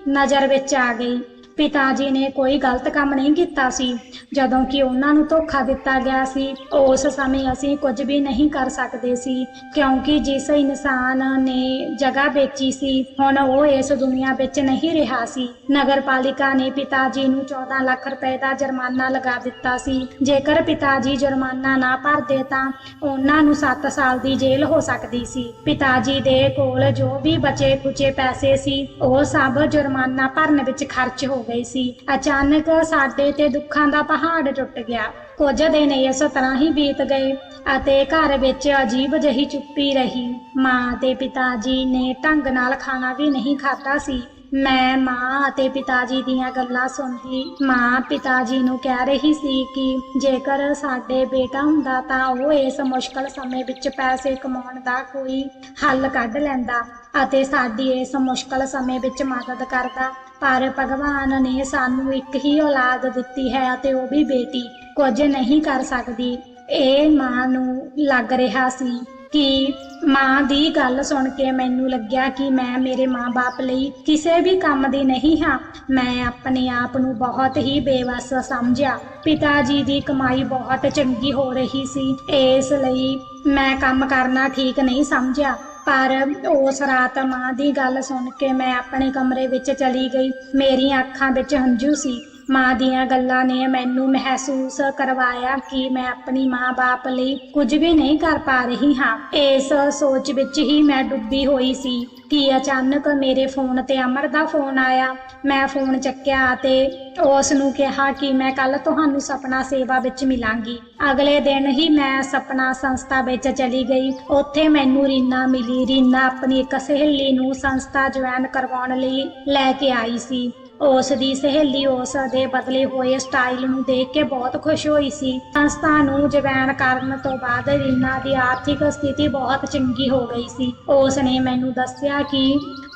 ਨਜ਼ਰ ਵਿੱਚ ਆ ਗਈ। ਪਿਤਾ ਜੀ ਨੇ ਕੋਈ ਗਲਤ ਕੰਮ ਨਹੀਂ ਕੀਤਾ ਸੀ। ਜਦੋਂ ਕਿ ਉਹਨਾਂ ਨੂੰ ਧੋਖਾ ਦਿੱਤਾ ਗਿਆ ਸੀ, ਉਸ ਸਮੇਂ ਅਸੀਂ ਕੁਝ ਵੀ ਨਹੀਂ ਕਰ ਸਕਦੇ ਸੀ, ਕਿਉਂਕਿ ਜਿਸ ਇਨਸਾਨ ਨੇ ਜਗ੍ਹਾ ਵੇਚੀ ਸੀ, ਹੁਣ ਉਹ ਇਸ ਦੁਨੀਆ ਵਿੱਚ ਨਹੀਂ ਰਿਹਾ ਸੀ। ਨਗਰਪਾਲਿਕਾ ਨੇ ਪਿਤਾ ਜੀ ਨੂੰ 14 ਲੱਖ ਰੁਪਏ ਦਾ ਜੁਰਮਾਨਾ ਲਗਾ ਦਿੱਤਾ ਸੀ। ਜੇਕਰ ਪਿਤਾ ਜੀ ਜੁਰਮਾਨਾ ਨਾ ਭਰਦੇ ਤਾਂ ਉਹਨਾਂ ਨੂੰ 7 ਸਾਲ ਦੀ ਜੇਲ੍ਹ ਹੋ ਸਕਦੀ ਸੀ। ਪਿਤਾ ਜੀ ਦੇ ਕੋਲ ਜੋ ਵੀ ਬਚੇ ਕੁਚੇ ਪੈਸੇ ਸੀ, ਉਹ ਸਭ ਜੁਰਮਾਨਾ ਭਰਨ ਵਿੱਚ ਖਰਚ ਹੋ ਗਏ ਸੀ। ਅਚਾਨਕ ਸਾਡੇ ਤੇ ਦੁੱਖਾਂ ਦਾ ਪਹਾੜ ਟੁੱਟ ਗਿਆ। ਕੁਝ ਦਿਨ ਇਸ ਤਰ੍ਹਾਂ ਹੀ ਬੀਤ ਗਏ ਅਤੇ ਘਰ ਵਿੱਚ ਅਜੀਬ ਜਹੀ ਚੁੱਪੀ ਰਹੀ। ਮਾਂ ਤੇ ਪਿਤਾ ਜੀ ਨੇ ਢੰਗ ਨਾਲ ਖਾਣਾ ਵੀ ਨਹੀਂ ਖਾਧਾ ਸੀ। ਮੈਂ ਮਾਂ ਅਤੇ ਪਿਤਾ ਜੀ ਦੀਆਂ ਗੱਲਾਂ ਸੁਣਦੀ ਮਾਂ ਪਿਤਾ ਜੀ ਨੂੰ ਕਹਿ ਰਹੀ ਸੀ ਕਿ ਜੇਕਰ ਸਾਡੇ ਬੇਟਾ ਹੁੰਦਾ ਤਾਂ ਉਹ ਇਸ ਮੁਸ਼ਕਲ ਸਮੇਂ ਵਿੱਚ ਪੈਸੇ ਕਮਾਉਣ ਦਾ ਕੋਈ ਹੱਲ ਕੱਢ ਲੈਂਦਾ। ਅਤੇ ਸਾਡੀ ਇਸ ਮੁਸ਼ਕਲ ਸਮੇਂ ਵਿੱਚ ਮਦਦ ਕਰਦਾ। ਪਰ ਭਗਵਾਨ ਨੇ ਸਾਨੂੰ ਇੱਕ ਹੀ ਔਲਾਦ ਦਿੱਤੀ ਹੈ ਅਤੇ ਉਹ ਵੀ ਬੇਟੀ, ਕੁਝ ਨਹੀਂ ਕਰ ਸਕਦੀ। ਇਹ ਮਾਂ ਨੂੰ ਲੱਗ ਰਿਹਾ ਸੀ ਕਿ ਮਾਂ ਦੀ ਗੱਲ ਸੁਣ ਕੇ ਮੈਨੂੰ ਲੱਗਿਆ ਕਿ ਮੈਂ ਮੇਰੇ ਮਾਂ-ਬਾਪ ਲਈ ਕਿਸੇ ਵੀ ਕੰਮ ਦੀ ਨਹੀਂ ਹਾਂ। ਮੈਂ ਆਪਣੇ ਆਪ ਨੂੰ ਬਹੁਤ ਹੀ ਬੇਵਸ ਸਮਝਿਆ। ਪਿਤਾ ਜੀ ਦੀ ਕਮਾਈ ਬਹੁਤ ਚੰਗੀ ਹੋ ਰਹੀ ਸੀ। ਇਸ ਲਈ ਮੈਂ ਕੰਮ ਕਰਨਾ ਠੀਕ ਨਹੀਂ ਸਮਝਿਆ। ਪਰ ਉਸ ਰਾਤ ਮਾਂ ਦੀ ਗੱਲ ਸੁਣ ਕੇ ਮੈਂ ਆਪਣੇ ਕਮਰੇ ਵਿੱਚ ਚਲੀ ਗਈ। ਮੇਰੀਆਂ ਅੱਖਾਂ ਵਿੱਚ ਹੰਝੂ ਸੀ। ਮਾਂ ਦੀਆਂ ਗੱਲਾਂ ਨੇ ਮੈਨੂੰ ਮਹਿਸੂਸ ਕਰਵਾਇਆ ਕਿ ਮੈਂ ਆਪਣੀ ਮਾਂ-ਬਾਪ ਲਈ ਕੁਝ ਵੀ ਨਹੀਂ ਕਰ ਪਾ ਰਹੀ ਹਾਂ। ਇਸ ਸੋਚ ਵਿੱਚ ਹੀ ਮੈਂ ਡੁੱਬੀ ਹੋਈ ਸੀ ਕਿ ਅਚਾਨਕ ਮੇਰੇ ਫੋਨ ਤੇ ਅਮਰ ਦਾ ਫੋਨ ਆਇਆ। ਮੈਂ ਫੋਨ ਚੱਕਿਆ ਅਤੇ ਉਸ ਨੂੰ ਕਿਹਾ ਕਿ ਮੈਂ ਕੱਲ ਤੁਹਾਨੂੰ ਸਪਨਾ ਸੇਵਾ ਵਿੱਚ ਮਿਲਾਂਗੀ। ਅਗਲੇ ਦਿਨ ਹੀ ਮੈਂ ਸਪਨਾ ਸੰਸਥਾ ਵਿੱਚ ਚਲੀ ਗਈ। ਉੱਥੇ ਮੈਨੂੰ ਰੀਨਾ ਮਿਲੀ। ਰੀਨਾ ਆਪਣੀ ਇੱਕ ਸਹੇਲੀ ਨੂੰ ਸੰਸਥਾ ਜੁਆਇਨ ਕਰਵਾਉਣ ਲਈ ਲੈ ਕੇ ਆਈ ਸੀ। ਉਸ ਦੀ ਸਹੇਲੀ ਉਸ ਦੇ ਬਦਲੇ ਹੋਏ ਸਟਾਈਲ ਨੂੰ ਦੇਖ ਕੇ ਬਹੁਤ ਖੁਸ਼ ਹੋਈ ਸੀ। ਸੰਸਥਾ ਨੂੰ ਜਵੈਨ ਕਰਨ ਤੋਂ ਬਾਅਦ ਰੀਨਾ ਦੀ ਆਰਥਿਕ ਸਥਿਤੀ ਬਹੁਤ ਚੰਗੀ ਹੋ ਗਈ ਸੀ। ਉਸ ਨੇ ਮੈਨੂੰ ਦੱਸਿਆ ਕਿ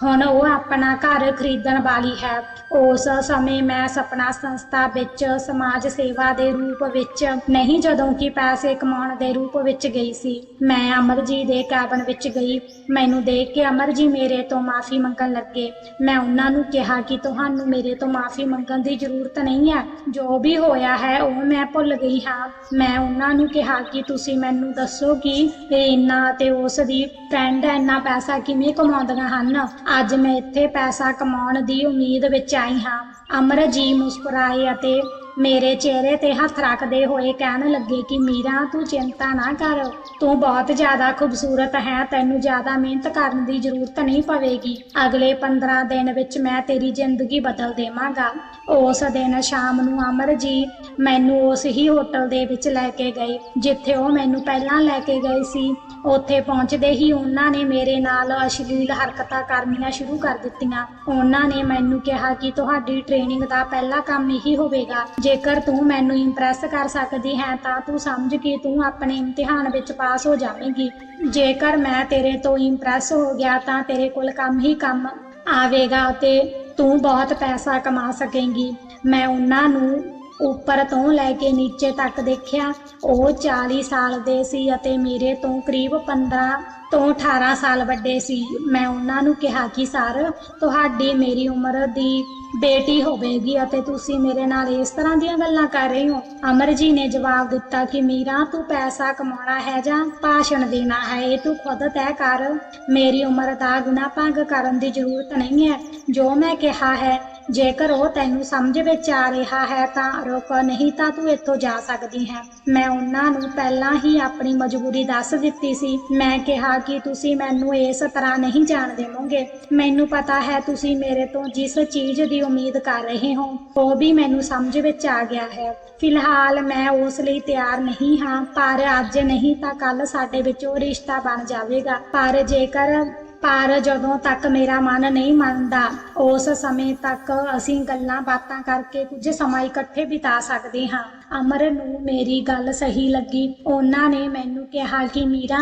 ਹੁਣ ਉਹ ਆਪਣਾ ਘਰ ਖਰੀਦਣ ਵਾਲੀ ਹੈ। ਉਸ ਸਮੇਂ ਮੈਂ ਸਪਨਾ ਸੰਸਥਾ ਵਿੱਚ ਸਮਾਜ ਸੇਵਾ ਦੇ ਰੂਪ ਵਿੱਚ ਨਹੀਂ, ਜਦੋਂ ਕਿ ਪੈਸੇ ਕਮਾਉਣ ਦੇ ਰੂਪ ਵਿੱਚ ਗਈ ਸੀ। ਮੈਂ ਅਮਰ ਜੀ ਦੇ ਕੈਬਨ ਵਿੱਚ ਗਈ। ਮੈਨੂੰ ਦੇਖ ਕੇ ਅਮਰ ਜੀ ਮੇਰੇ ਤੋਂ ਮਾਫੀ ਮੰਗਣ ਲੱਗੇ। ਮੈਂ ਉਹਨਾਂ ਨੂੰ ਕਿਹਾ ਕਿ ਤੁਹਾਨੂੰ ਮੇਰੇ ਤੋਂ ਮਾਫੀ ਮੰਗਣ ਦੀ ਜ਼ਰੂਰਤ ਨਹੀਂ ਹੈ। ਜੋ ਵੀ ਹੋਇਆ ਹੈ, ਉਹ ਮੈਂ ਭੁੱਲ ਗਈ ਹਾਂ। ਮੈਂ ਉਹਨਾਂ ਨੂੰ ਕਿਹਾ ਕਿ ਤੁਸੀਂ ਮੈਨੂੰ ਦੱਸੋ ਕਿ ਇੰਨਾ ਤੇ ਉਸ ਦੀ ਫਰੈਂਡ ਇੰਨਾ ਪੈਸਾ ਕਿਵੇਂ ਕਮਾਉਂਦੀਆਂ ਹਨ। ਅੱਜ ਮੈਂ ਇੱਥੇ ਪੈਸਾ ਕਮਾਉਣ ਦੀ ਉਮੀਦ ਵਿੱਚ ਆਈ ਹਾਂ। ਅਮਰ ਜੀ ਮੁਸਕਰਾਏ ਅਤੇ ਮੇਰੇ ਚਿਹਰੇ ਤੇ ਹੱਥ ਰੱਖਦੇ ਹੋਏ ਕਹਿਣ ਲੱਗੇ ਕਿ ਮੀਰਾ, ਤੂੰ ਚਿੰਤਾ ਨਾ ਕਰ। ਤੂੰ ਬਹੁਤ ਜ਼ਿਆਦਾ ਖੂਬਸੂਰਤ ਹੈ, ਤੈਨੂੰ ਜ਼ਿਆਦਾ ਮਿਹਨਤ ਕਰਨ ਦੀ ਜ਼ਰੂਰਤ ਨਹੀਂ ਪਵੇਗੀ। ਅਗਲੇ 15 ਦਿਨ ਵਿੱਚ ਮੈਂ ਤੇਰੀ ਜ਼ਿੰਦਗੀ ਬਦਲ ਦੇਵਾਂਗਾ। ਉਸ ਦਿਨ ਸ਼ਾਮ ਨੂੰ ਅਮਰ ਜੀ ਮੈਨੂੰ ਉਸ ਹੀ ਹੋਟਲ ਦੇ ਵਿੱਚ ਲੈ ਕੇ ਗਏ, ਜਿੱਥੇ ਉਹ ਮੈਨੂੰ ਪਹਿਲਾਂ ਲੈ ਕੇ ਗਏ ਸੀ। ਉੱਥੇ ਪਹੁੰਚਦੇ ਹੀ ਉਹਨਾਂ ਨੇ ਮੇਰੇ ਨਾਲ ਅਸ਼ਲੀਲ ਹਰਕਤਾਂ ਕਰਨੀਆਂ ਸ਼ੁਰੂ ਕਰ ਦਿੱਤੀਆਂ। ਉਹਨਾਂ ਨੇ ਮੈਨੂੰ ਕਿਹਾ ਕਿ ਤੁਹਾਡੀ ਟ੍ਰੇਨਿੰਗ ਦਾ ਪਹਿਲਾ ਕੰਮ ਇਹੀ ਹੋਵੇਗਾ ਜੇਕਰ ਤੂੰ ਮੈਨੂੰ ਇੰਪ੍ਰੈਸ ਕਰ ਸਕਦੀ ਹੈ, ਤਾਂ ਤੂੰ ਸਮਝ ਕਿ ਤੂੰ ਆਪਣੇ ਇਮਤਿਹਾਨ ਵਿੱਚ ਪਾਸ ਹੋ ਜਾਵੇਂਗੀ। ਜੇਕਰ ਮੈਂ ਤੇਰੇ ਤੋਂ ਇੰਪ੍ਰੈਸ ਹੋ ਗਿਆ, ਤਾਂ ਤੇਰੇ ਕੋਲ ਕੰਮ ਹੀ ਕੰਮ ਆਵੇਗਾ ਤੇ ਤੂੰ ਬਹੁਤ ਪੈਸਾ ਕਮਾ ਸਕੇਂਗੀ। ਮੈਂ ਉਹਨਾਂ ਨੂੰ ਉੱਪਰ ਤੋਂ ਲੈ ਕੇ ਨੀਚੇ ਤੱਕ ਦੇਖਿਆ, ਉਹ 40 ਸਾਲ ਦੇ ਸੀ ਅਤੇ ਮੇਰੇ ਤੋਂ ਕਰੀਬ 15 ਤੋਂ 18 ਸਾਲ ਵੱਡੇ ਸੀ। ਮੈਂ ਉਹਨਾਂ ਨੂੰ ਕਿਹਾ ਕਿ, ਸਰ, ਤੁਹਾਡੀ ਮੇਰੀ ਉਮਰ ਦੀ ਬੇਟੀ ਹੋਵੇਗੀ ਅਤੇ ਤੁਸੀਂ ਮੇਰੇ ਨਾਲ ਇਸ ਤਰ੍ਹਾਂ ਦੀਆਂ ਗੱਲਾਂ ਕਰ ਰਹੇ ਹੋ? ਅਮਰ ਜੀ ਨੇ ਜਵਾਬ ਦਿੱਤਾ ਕਿ, ਮੀਰਾ, ਤੂੰ ਪੈਸਾ ਕਮਾਉਣਾ ਹੈ ਜਾਂ ਭਾਸ਼ਣ ਦੇਣਾ ਹੈ? ਇਹ ਤੂੰ ਖੁਦ ਤੈਅ ਕਰ। ਮੇਰੀ ਉਮਰ ਦਾ ਗੁਣਾ ਭੰਗ ਕਰਨ ਦੀ ਜ਼ਰੂਰਤ ਨਹੀਂ ਹੈ। ਜੋ ਮੈਂ ਕਿਹਾ ਹੈ ਜੇਕਰ ਉਹ ਤੈਨੂੰ ਸਮਝ ਵਿੱਚ ਆ ਰਿਹਾ ਹੈ ਤਾਂ ਰੁਕ, ਨਹੀਂ ਤਾਂ ਤੂੰ ਇੱਥੋਂ ਜਾ ਸਕਦੀ ਹੈ। ਮੈਂ ਉਹਨਾਂ ਨੂੰ ਪਹਿਲਾਂ ਹੀ ਆਪਣੀ ਮਜਬੂਰੀ ਦੱਸ ਦਿੱਤੀ ਸੀ। ਮੈਂ ਕਿਹਾ ਕਿ ਤੁਸੀਂ ਮੈਨੂੰ ਇਸ ਤਰ੍ਹਾਂ ਨਹੀਂ ਜਾਣ ਦੇਵੋਗੇ। ਮੈਨੂੰ ਪਤਾ ਹੈ ਤੁਸੀਂ ਮੇਰੇ ਤੋਂ ਜਿਸ ਚੀਜ਼ ਦੀ ਉਮੀਦ ਕਰ ਰਹੇ ਹੋ, ਉਹ ਵੀ ਮੈਨੂੰ ਸਮਝ ਵਿੱਚ ਆ ਗਿਆ ਹੈ। ਫਿਲਹਾਲ ਮੈਂ ਉਸ ਲਈ ਤਿਆਰ ਨਹੀਂ ਹਾਂ, ਪਰ ਅੱਜ ਨਹੀਂ ਤਾਂ ਕੱਲ ਸਾਡੇ ਵਿੱਚ ਉਹ ਰਿਸ਼ਤਾ ਬਣ ਜਾਵੇਗਾ। ਪਰ ਜੇਕਰ ਪਰ ਜਦੋਂ ਤੱਕ ਮੇਰਾ ਮਨ ਨਹੀਂ ਮੰਨਦਾ, ਉਸ ਸਮੇਂ ਤੱਕ ਅਸੀਂ ਗੱਲਾਂ ਬਾਤਾਂ ਕਰਕੇ ਕੁਝ ਸਮਾਂ ਇਕੱਠੇ ਬਿਤਾ ਸਕਦੇ ਹਾਂ। ਅਮਰ ਨੂੰ ਮੇਰੀ ਗੱਲ ਸਹੀ ਲੱਗੀ। ਉਹਨਾਂ ਨੇ ਮੈਨੂੰ ਕਿਹਾ ਕਿ ਮੀਰਾ,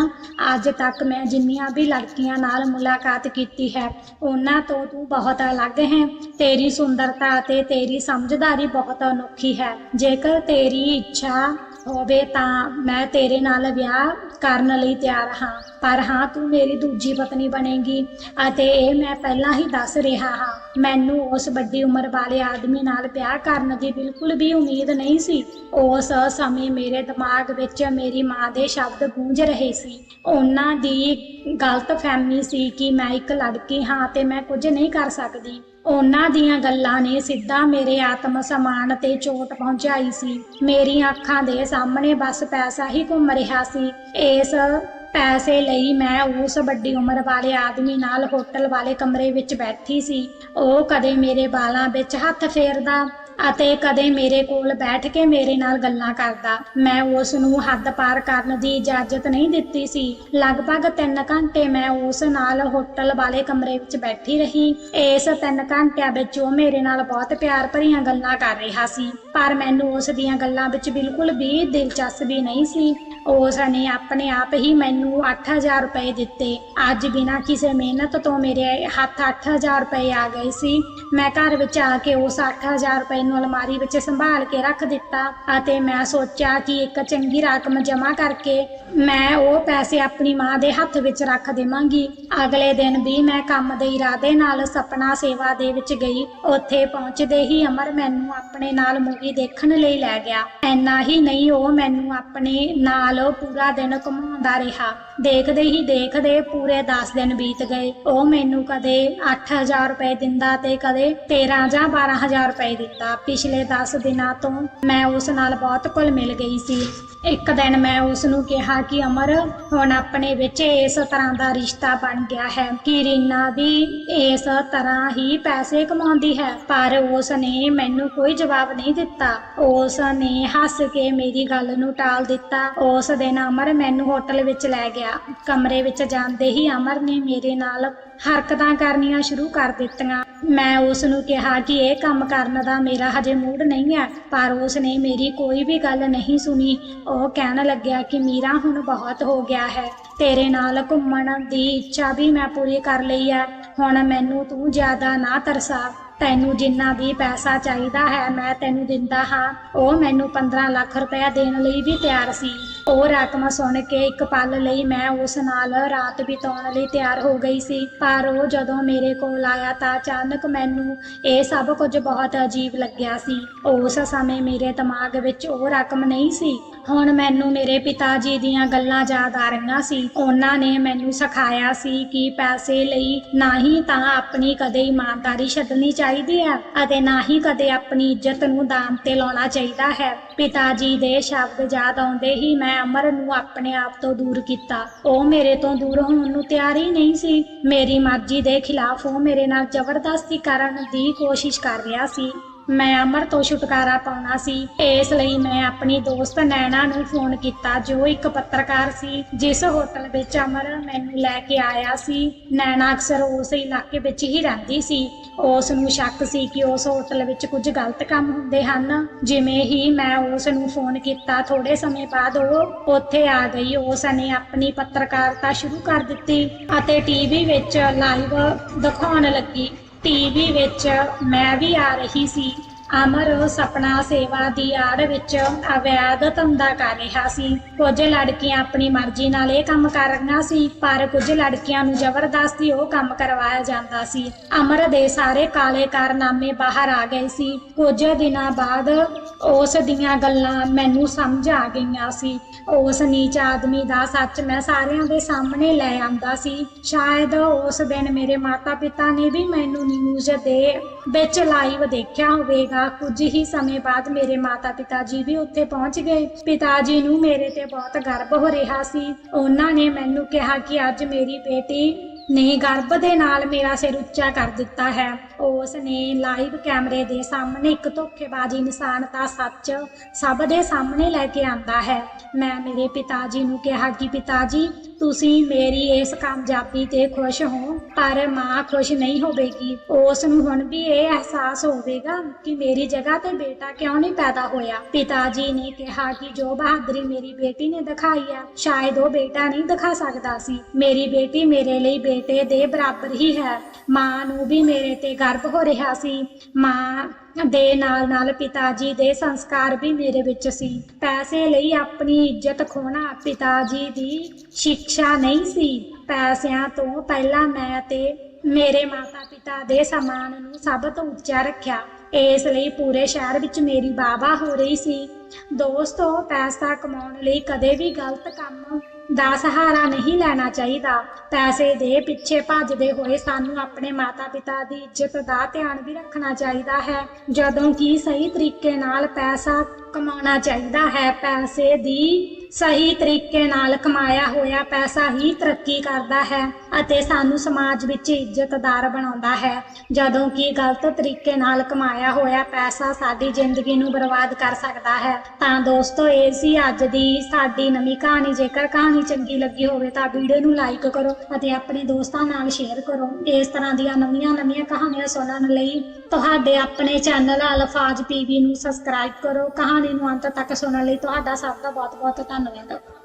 ਅੱਜ ਤੱਕ ਮੈਂ ਜਿੰਨੀਆਂ ਵੀ ਲੜਕੀਆਂ ਨਾਲ ਮੁਲਾਕਾਤ ਕੀਤੀ ਹੈ, ਉਹਨਾਂ ਤੋਂ ਤੂੰ ਬਹੁਤ ਅਲੱਗ ਹੈ। ਤੇਰੀ ਸੁੰਦਰਤਾ ਅਤੇ ਤੇਰੀ ਸਮਝਦਾਰੀ ਬਹੁਤ ਅਨੋਖੀ ਹੈ। ਜੇਕਰ ਤੇਰੀ ਇੱਛਾ ਹੋਵੇ ਤਾਂ ਮੈਂ ਤੇਰੇ ਨਾਲ ਵਿਆਹ ਕਰਨ ਲਈ ਤਿਆਰ ਹਾਂ। ਪਰ ਹਾਂ, ਤੂੰ ਮੇਰੀ ਦੂਜੀ ਪਤਨੀ ਬਣੇਗੀ ਅਤੇ ਇਹ ਮੈਂ ਪਹਿਲਾਂ ਹੀ ਦੱਸ ਰਿਹਾ ਹਾਂ। ਮੈਨੂੰ ਉਸ ਵੱਡੀ ਉਮਰ ਵਾਲੇ ਆਦਮੀ ਨਾਲ ਵਿਆਹ ਕਰਨ ਦੀ ਬਿਲਕੁਲ ਵੀ ਉਮੀਦ ਨਹੀਂ ਸੀ। ਉਸ ਸਮੇਂ ਮੇਰੇ ਦਿਮਾਗ ਵਿੱਚ ਮੇਰੀ ਮਾਂ ਦੇ ਸ਼ਬਦ ਗੂੰਜ ਰਹੇ ਸੀ। ਉਹਨਾਂ ਦੀ ਗਲਤ ਫਹਿਮੀ ਸੀ ਕਿ ਮੈਂ ਇੱਕ ਲੜਕੀ ਹਾਂ ਤੇ ਮੈਂ ਕੁਝ ਨਹੀਂ ਕਰ ਸਕਦੀ। ਉਹਨਾਂ ਦੀਆਂ ਗੱਲਾਂ ਨੇ ਸਿੱਧਾ ਮੇਰੇ ਆਤਮ ਸਮਾਨ ਤੇ ਚੋਟ ਪਹੁੰਚਾਈ ਸੀ। ਮੇਰੀਆਂ ਅੱਖਾਂ ਦੇ ਸਾਹਮਣੇ ਬਸ ਪੈਸਾ ਹੀ ਘੁੰਮ ਰਿਹਾ ਸੀ। ਇਸ ਪੈਸੇ ਲਈ ਮੈਂ ਉਸ ਵੱਡੀ ਉਮਰ ਵਾਲੇ ਆਦਮੀ ਨਾਲ ਹੋਟਲ ਵਾਲੇ ਕਮਰੇ ਵਿੱਚ ਬੈਠੀ ਸੀ। ਉਹ ਕਦੇ ਮੇਰੇ ਬਾਲਾਂ ਵਿੱਚ ਹੱਥ ਫੇਰਦਾ ਅਤੇ ਕਦੇ ਮੇਰੇ ਕੋਲ ਬੈਠ ਕੇ ਮੇਰੇ ਨਾਲ ਗੱਲਾਂ ਕਰਦਾ। ਮੈਂ ਉਸ ਨੂੰ ਹੱਦ ਪਾਰ ਕਰਨ ਦੀ ਇਜਾਜ਼ਤ ਨਹੀਂ ਦਿੱਤੀ ਸੀ। ਲਗਭਗ 3 ਘੰਟੇ ਮੈਂ ਉਸ ਨਾਲ ਹੋਟਲ ਵਾਲੇ ਕਮਰੇ ਵਿੱਚ ਬੈਠੀ ਰਹੀ। ਇਸ 3 ਘੰਟਿਆਂ ਵਿੱਚ ਉਹ ਮੇਰੇ ਨਾਲ ਬਹੁਤ ਪਿਆਰ ਭਰੀਆਂ ਗੱਲਾਂ ਕਰ ਰਿਹਾ ਸੀ। ਪਰ ਮੈਨੂੰ ਉਸ ਦੀਆਂ ਗੱਲਾਂ ਵਿੱਚ ਬਿਲਕੁਲ ਵੀ ਦਿਲਚਸਪੀ ਨਹੀਂ ਸੀ। ਉਸ ਨੇ ਆਪਣੇ ਆਪ ਹੀ ਮੈਨੂੰ 8000 ਰੁਪਏ ਦਿੱਤੇ। ਅੱਜ ਬਿਨਾਂ ਕਿਸੇ ਮਿਹਨਤ ਤੋਂ ਮੇਰੇ ਹੱਥ 8000 ਰੁਪਏ ਆ ਗਏ ਸੀ। ਮੈਂ ਘਰ ਵਿੱਚ ਆ ਕੇ ਉਸ 8000 ਰੁਪਏ ਨੂੰ ਅਲਮਾਰੀ ਵਿੱਚ ਸੰਭਾਲ ਕੇ ਰੱਖ ਦਿੱਤਾ ਅਤੇ ਮੈਂ ਸੋਚਿਆ ਕਿ ਇੱਕ ਚੰਗੀ ਰਕਮ ਜਮ੍ਹਾਂ ਕਰਕੇ ਮੈਂ ਉਹ ਪੈਸੇ ਆਪਣੀ ਮਾਂ ਦੇ ਹੱਥ ਵਿੱਚ ਰੱਖ ਦੇਵਾਂਗੀ। ਅਗਲੇ ਦਿਨ ਵੀ ਮੈਂ ਕੰਮ ਦੇ ਇਰਾਦੇ ਨਾਲ ਸਪਨਾ ਸੇਵਾ ਦੇ ਵਿੱਚ ਗਈ। ਉੱਥੇ ਪਹੁੰਚਦੇ ਹੀ ਅਮਰ ਮੈਨੂੰ ਆਪਣੇ ਨਾਲ ਮੂਵੀ ਦੇਖਣ ਲਈ ਲੈ ਗਿਆ। ਐਨਾ ਹੀ ਨਹੀਂ, ਉਹ ਮੈਨੂੰ ਆਪਣੇ ਨਾਲ ਪੂਰਾ ਦਿਨ ਘੁਮਾਉਂਦਾ ਰਿਹਾ। ਦੇਖਦੇ ਹੀ ਦੇਖਦੇ ਪੂਰੇ 10 ਦਿਨ ਬੀਤ ਗਏ। ਉਹ ਮੈਨੂੰ ਕਦੇ 8000 ਰੁਪਏ ਦਿੰਦਾ ਤੇ ਕਦੇ 13 ਜਾਂ 12000 ਰੁਪਏ ਦਿੱਤਾ। ਪਿਛਲੇ 10 ਦਿਨਾਂ ਤੋਂ ਮੈਂ ਉਸ ਨਾਲ ਬਹੁਤ ਘੁਲ ਮਿਲ ਗਈ ਸੀ। ਇੱਕ ਦਿਨ ਮੈਂ ਉਸ ਨੂੰ ਕਿਹਾ ਕਿ, ਅਮਰ, ਹੁਣ ਆਪਣੇ ਵਿੱਚ ਇਸ ਤਰ੍ਹਾਂ ਦਾ ਰਿਸ਼ਤਾ ਬਣ ਗਿਆ ਹੈ ਕਿ ਰੀਨਾ ਵੀ ਇਸ ਤਰ੍ਹਾਂ ਹੀ ਪੈਸੇ ਕਮਾਉਂਦੀ ਹੈ। ਪਰ ਉਸ ਨੇ ਮੈਨੂੰ ਕੋਈ ਜਵਾਬ ਨਹੀਂ ਦਿੱਤਾ। ਉਸ ਨੇ ਹੱਸ ਕੇ ਮੇਰੀ ਗੱਲ ਨੂੰ ਟਾਲ ਦਿੱਤਾ। ਉਸ ਉਸ ਦਿਨ ਅਮਰ ਮੈਨੂੰ ਹੋਟਲ ਵਿੱਚ ਲੈ ਗਿਆ। ਕਮਰੇ ਵਿੱਚ ਜਾਂਦੇ ਹੀ ਅਮਰ ਨੇ ਮੇਰੇ ਨਾਲ ਹਰਕਤਾਂ ਕਰਨੀਆਂ ਸ਼ੁਰੂ ਕਰ ਦਿੱਤੀਆਂ। ਮੈਂ ਉਸ ਨੂੰ ਕਿਹਾ ਕਿ ਇਹ ਕੰਮ ਕਰਨ ਦਾ ਮੇਰਾ ਹਜੇ ਮੂਡ ਨਹੀਂ ਹੈ, ਪਰ ਉਸ ਨੇ ਮੇਰੀ ਕੋਈ ਵੀ ਗੱਲ ਨਹੀਂ ਸੁਣੀ। ਉਹ ਕਹਿਣ ਲੱਗਿਆ ਕਿ ਮੀਰਾ ਹੁਣ ਬਹੁਤ ਹੋ ਗਿਆ ਹੈ। ਤੇਰੇ ਨਾਲ ਘੁੰਮਣ ਦੀ ਇੱਛਾ ਵੀ ਮੈਂ ਪੂਰੀ ਕਰ ਲਈ ਹੈ। ਹੁਣ ਮੈਨੂੰ ਤੂੰ ਜ਼ਿਆਦਾ ਨਾ ਤਰਸਾ। ਤੈਨੂੰ ਜਿੰਨਾ ਵੀ ਪੈਸਾ ਚਾਹੀਦਾ ਹੈ, ਮੈਂ ਤੈਨੂੰ ਦਿੰਦਾ ਹਾਂ। ਉਹ ਮੈਨੂੰ 15 ਲੱਖ ਰੁਪਇਆ ਦੇਣ ਲਈ ਵੀ ਤਿਆਰ ਸੀ। ਉਹ ਰਕਮ ਸੁਣ ਕੇ ਇੱਕ ਪਲ ਲਈ ਮੈਂ ਉਸ ਨਾਲ ਰਾਤ ਬਿਤਾਉਣ ਲਈ ਤਿਆਰ ਹੋ ਗਈ ਸੀ। ਪਰ ਉਹ ਜਦੋਂ ਮੇਰੇ ਕੋਲ ਆਇਆ ਤਾਂ ਅਚਾਨਕ ਮੈਨੂੰ ਇਹ ਸਭ ਕੁਝ ਬਹੁਤ ਅਜੀਬ ਲੱਗਿਆ ਸੀ। ਉਸ ਸਮੇਂ ਮੇਰੇ ਦਿਮਾਗ ਵਿੱਚ ਉਹ ਰਕਮ ਨਹੀਂ ਸੀ। ਹੁਣ ਮੈਨੂੰ ਮੇਰੇ ਪਿਤਾ ਜੀ ਦੀਆਂ ਗੱਲਾਂ ਯਾਦ ਆ ਰਹੀਆਂ ਸੀ। ਉਹਨਾਂ ਨੇ ਮੈਨੂੰ ਸਿਖਾਇਆ ਸੀ ਕਿ ਪੈਸੇ ਲਈ ਨਾ ਹੀ ਤਾਂ ਆਪਣੀ ਕਦੇ ਇਮਾਨਦਾਰੀ ਛੱਡਣੀ ਚਾਹੀਦੀ ਹੈ ਅਤੇ ਨਾ ਹੀ ਕਦੇ ਆਪਣੀ ਇੱਜ਼ਤ ਨੂੰ ਦਾਮ ਤੇ ਲਾਉਣਾ ਚਾਹੀਦਾ ਹੈ। ਪਿਤਾ ਜੀ ਦੇ ਸ਼ਬਦ ਯਾਦ ਆਉਂਦੇ ਹੀ ਮੈਂ ਅਮਰ ਨੂੰ ਆਪਣੇ ਆਪ ਤੋਂ ਦੂਰ ਕੀਤਾ। ਉਹ ਮੇਰੇ ਤੋਂ ਦੂਰ ਹੋਣ ਨੂੰ ਤਿਆਰ ਹੀ ਨਹੀਂ ਸੀ। ਮੇਰੀ ਮਰਜ਼ੀ ਦੇ ਖਿਲਾਫ ਉਹ ਮੇਰੇ ਨਾਲ ਜ਼ਬਰਦਸਤੀ ਕਰਨ ਦੀ ਕੋਸ਼ਿਸ਼ ਕਰ ਰਿਹਾ ਸੀ। ਮੈਂ ਅਮਰ ਤੋਂ ਛੁਟਕਾਰਾ ਪਾਉਣਾ ਸੀ। ਇਸ ਲਈ ਮੈਂ ਆਪਣੀ ਦੋਸਤ ਨੈਣਾ ਨੂੰ ਫੋਨ ਕੀਤਾ, ਜੋ ਇੱਕ ਪੱਤਰਕਾਰ ਸੀ। ਜਿਸ ਹੋਟਲ ਵਿੱਚ ਅਮਰ ਮੈਨੂੰ ਲੈ ਕੇ ਆਇਆ ਸੀ, ਨੈਣਾ ਅਕਸਰ ਉਸ ਇਲਾਕੇ ਵਿੱਚ ਹੀ ਰਹਿੰਦੀ ਸੀ। ਉਸ ਨੂੰ ਸ਼ੱਕ ਸੀ ਕਿ ਉਸ ਹੋਟਲ ਵਿੱਚ ਕੁਝ ਗਲਤ ਕੰਮ ਹੁੰਦੇ ਹਨ। ਜਿਵੇਂ ਹੀ ਮੈਂ ਉਸ ਨੂੰ ਫੋਨ ਕੀਤਾ ਥੋੜੇ ਸਮੇਂ ਬਾਅਦ ਉਹ ਉੱਥੇ ਆ ਗਈ। ਉਸ ਨੇ ਆਪਣੀ ਪੱਤਰਕਾਰਤਾ ਸ਼ੁਰੂ ਕਰ ਦਿੱਤੀ ਅਤੇ ਟੀਵੀ ਵਿੱਚ ਲਾਈਵ ਦਿਖਾਉਣ ਲੱਗੀ। ਟੀਵੀ ਵਿੱਚ ਮੈਂ ਵੀ ਆ ਰਹੀ ਸੀ। ਅਮਰ ਸਪਨਾ ਸੇਵਾ ਦੀ ਆੜ ਵਿੱਚ ਅਵੈਧ ਧੰਦਾ ਕਰ ਰਿਹਾ ਸੀ। ਕੁਝ ਲੜਕੀਆਂ ਆਪਣੀ ਮਰਜ਼ੀ ਨਾਲ ਇਹ ਕੰਮ ਕਰ ਰਹੀਆਂ ਸੀ, ਪਰ ਕੁਝ ਲੜਕੀਆਂ ਨੂੰ ਜ਼ਬਰਦਸਤੀ ਉਹ ਕੰਮ ਕਰਵਾਇਆ ਜਾਂਦਾ ਸੀ। ਅਮਰ ਦੇ ਸਾਰੇ ਕਾਲੇ ਕਾਰਨਾਮੇ ਬਾਹਰ ਆ ਗਏ ਸੀ। ਕੁਝ ਦਿਨਾਂ ਬਾਅਦ ਉਸ ਦੀਆਂ ਗੱਲਾਂ ਮੈਨੂੰ ਸਮਝ ਆ ਗਈਆਂ ਸੀ। ਉਸ ਨੀਚ ਆਦਮੀ ਦਾ ਸੱਚ ਮੈਂ ਸਾਰਿਆਂ ਦੇ ਸਾਹਮਣੇ ਲੈ ਆਂਦਾ ਸੀ। ਸ਼ਾਇਦ ਉਸ ਦਿਨ ਮੇਰੇ ਮਾਤਾ-ਪਿਤਾ ਨੇ ਵੀ ਮੈਨੂੰ ਨਿਊਜ਼ ਦੇ ਵਿੱਚ ਲਾਈਵ ਦੇਖਿਆ ਹੋਵੇਗਾ। ਕੁਝ ਹੀ ਸਮੇਂ ਬਾਅਦ ਮੇਰੇ ਮਾਤਾ-ਪਿਤਾ ਜੀ ਵੀ ਉੱਥੇ ਪਹੁੰਚ ਗਏ। ਪਿਤਾ ਜੀ ਨੂੰ ਮੇਰੇ ਤੇ ਬਹੁਤ ਗਰਵ ਹੋ ਰਿਹਾ ਸੀ। ਉਹਨਾਂ ਨੇ ਮੈਨੂੰ ਕਿਹਾ ਕਿ ਅੱਜ ਮੇਰੀ ਬੇਟੀ ਨੇ ਗਰਭ ਦੇ ਨਾਲ ਮੇਰਾ ਸਿਰ ਉੱਚਾ ਕਰ ਦਿੱਤਾ ਹੈ। ਉਸ ਨੇ ਲਾਈਵ ਕੈਮਰੇ ਦੇ ਸਾਹਮਣੇ ਇੱਕ ਧੋਖੇਬਾਜ਼ੀ ਨਿਸ਼ਾਨ ਦਾ ਸੱਚ ਸਭ ਦੇ ਸਾਹਮਣੇ ਲੈ ਕੇ ਆਂਦਾ ਹੈ। ਮੈਂ ਮੇਰੇ ਪਿਤਾ ਜੀ ਨੂੰ ਕਿਹਾ ਕਿ ਪਿਤਾ ਜੀ ਤੁਸੀਂ ਮੇਰੀ ਇਸ ਕਾਮਯਾਬੀ ਤੇ ਖੁਸ਼ ਹੋ, ਪਰ ਮਾਂ ਖੁਸ਼ ਨਹੀਂ ਹੋਵੇਗੀ। ਉਸ ਨੂੰ ਹੁਣ ਵੀ ਇਹ ਅਹਿਸਾਸ ਹੋਵੇਗਾ ਕਿ ਮੇਰੀ ਜਗ੍ਹਾ ਤੇ ਬੇਟਾ ਕਿਉਂ ਨਹੀਂ ਪੈਦਾ ਹੋਇਆ। ਪਿਤਾ ਜੀ ਨੇ ਕਿਹਾ ਕਿ ਜੋ ਬਹਾਦਰੀ ਮੇਰੀ ਬੇਟੀ ਨੇ ਦਿਖਾਈ ਹੈ ਸ਼ਾਇਦ ਉਹ ਬੇਟਾ ਨਹੀਂ ਦਿਖਾ ਸਕਦਾ ਸੀ। ਮੇਰੀ ਬੇਟੀ ਮੇਰੇ ਲਈ ਬੇਟੇ ਦੇ ਬਰਾਬਰ ਹੀ ਹੈ। ਮਾਂ ਨੂੰ ਵੀ ਮੇਰੇ ਤੇ ਗਰਵ ਹੋ ਰਿਹਾ ਸੀ। ਮਾਂ ਦੇ ਨਾਲ ਨਾਲ ਪਿਤਾ ਜੀ ਦੇ ਸੰਸਕਾਰ ਵੀ ਮੇਰੇ ਵਿੱਚ ਸੀ। ਪੈਸੇ ਲਈ ਆਪਣੀ ਇੱਜ਼ਤ ਖੋਣਾ ਪਿਤਾ ਜੀ ਦੀ ਸਿੱਖਿਆ ਨਹੀਂ ਸੀ। ਪੈਸਿਆਂ ਤੋਂ ਪਹਿਲਾਂ ਮੈਂ ਤੇ ਮੇਰੇ ਮਾਤਾ-ਪਿਤਾ ਦੇ ਸਮਾਨ ਨੂੰ ਸਭ ਤੋਂ ਉੱਚਾ ਰੱਖਿਆ। ਇਸ ਲਈ ਪੂਰੇ ਸ਼ਹਿਰ ਵਿੱਚ ਮੇਰੀ ਵਾਹਵਾ ਹੋ ਰਹੀ ਸੀ। ਦੋਸਤੋ, ਪੈਸਾ ਕਮਾਉਣ ਲਈ ਕਦੇ ਵੀ ਗਲਤ ਕੰਮ ਦਾ ਸਹਾਰਾ ਨਹੀਂ ਲੈਣਾ ਚਾਹੀਦਾ। ਪੈਸੇ ਦੇ ਪਿੱਛੇ ਭੱਜਦੇ ਹੋਏ ਸਾਨੂੰ ਆਪਣੇ ਮਾਤਾ-ਪਿਤਾ ਦੀ ਇੱਜ਼ਤ ਦਾ ਧਿਆਨ ਵੀ ਰੱਖਣਾ ਚਾਹੀਦਾ ਹੈ। ਜਦੋਂ ਕਿ ਸਹੀ ਤਰੀਕੇ ਨਾਲ ਪੈਸਾ ਕਮਾਉਣਾ ਚਾਹੀਦਾ ਹੈ, ਪੈਸੇ ਦੀ ਸਹੀ ਤਰੀਕੇ ਨਾਲ ਕਮਾਇਆ ਹੋਇਆ ਪੈਸਾ ਹੀ ਤਰੱਕੀ ਕਰਦਾ ਹੈ ਅਤੇ ਸਾਨੂੰ ਸਮਾਜ ਵਿੱਚ ਇੱਜ਼ਤਦਾਰ ਬਣਾਉਂਦਾ ਹੈ। ਜਦੋਂ ਕਿ ਗਲਤ ਤਰੀਕੇ ਨਾਲ ਕਮਾਇਆ ਹੋਇਆ ਪੈਸਾ ਸਾਡੀ ਜ਼ਿੰਦਗੀ ਨੂੰ ਬਰਬਾਦ ਕਰ ਸਕਦਾ ਹੈ, ਤਾਂ ਦੋਸਤੋ, ਇਹ ਸੀ ਅੱਜ ਦੀ ਸਾਡੀ ਨਵੀਂ ਕਹਾਣੀ। ਜੇਕਰ ਕਹਾਣੀ ਚੰਗੀ ਲੱਗੀ ਹੋਵੇ ਤਾਂ ਵੀਡੀਓ ਨੂੰ ਲਾਈਕ ਕਰੋ ਅਤੇ ਆਪਣੇ ਦੋਸਤਾਂ ਨਾਲ ਸ਼ੇਅਰ ਕਰੋ। ਇਸ ਤਰ੍ਹਾਂ ਦੀਆਂ ਨਵੀਆਂ ਨਵੀਆਂ ਕਹਾਣੀਆਂ ਸੁਣਨ ਲਈ ਤੁਹਾਡੇ ਆਪਣੇ ਚੈਨਲ ਅਲਫਾਜ਼ ਪੀਵੀ ਨੂੰ ਸਬਸਕ੍ਰਾਈਬ ਕਰੋ। ਕਹਾਣੀ ਨੂੰ ਅੰਤ ਤੱਕ ਸੁਣਨ ਲਈ ਤੁਹਾਡਾ ਸਭ ਦਾ ਬਹੁਤ ਬਹੁਤ ਬਹੁਤ ਬਹੁਤ ਧੰਨਵਾਦ